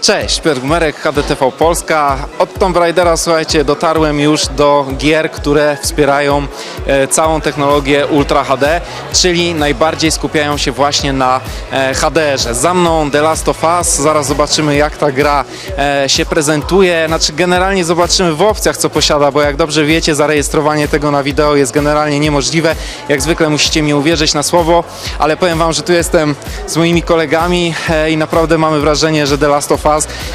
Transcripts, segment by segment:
Cześć, Piotr Gumerek, HDTV Polska. Od Tomb Raidera, słuchajcie, dotarłem już do gier, które wspierają e, całą technologię Ultra HD, czyli najbardziej skupiają się właśnie na e, HDR-ze. Za mną The Last of Us, zaraz zobaczymy jak ta gra e, się prezentuje, znaczy generalnie zobaczymy w opcjach co posiada, bo jak dobrze wiecie, zarejestrowanie tego na wideo jest generalnie niemożliwe. Jak zwykle musicie mi uwierzyć na słowo, ale powiem wam, że tu jestem z moimi kolegami e, i naprawdę mamy wrażenie, że The Last of Us,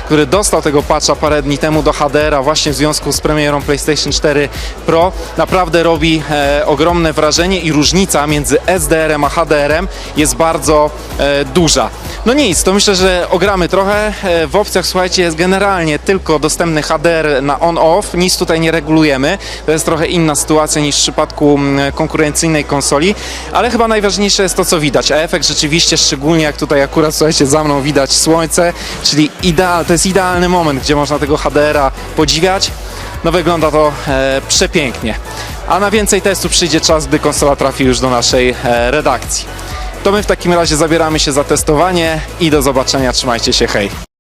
który dostał tego patcha parę dni temu do HDR-a właśnie w związku z premierą PlayStation 4 Pro, naprawdę robi e, ogromne wrażenie i różnica między SDR-em a HDR-em jest bardzo e, duża. No nic, to myślę, że ogramy trochę. E, w opcjach, słuchajcie, jest generalnie tylko dostępny HDR na on-off, nic tutaj nie regulujemy. To jest trochę inna sytuacja niż w przypadku mm, konkurencyjnej konsoli, ale chyba najważniejsze jest to, co widać. A efekt rzeczywiście, szczególnie jak tutaj akurat, słuchajcie, za mną widać słońce, czyli ideal, to jest idealny moment, gdzie można tego HDR-a podziwiać. No wygląda to e, przepięknie. A na więcej testów przyjdzie czas, gdy konsola trafi już do naszej e, redakcji. To my w takim razie zabieramy się za testowanie i do zobaczenia. Trzymajcie się, hej!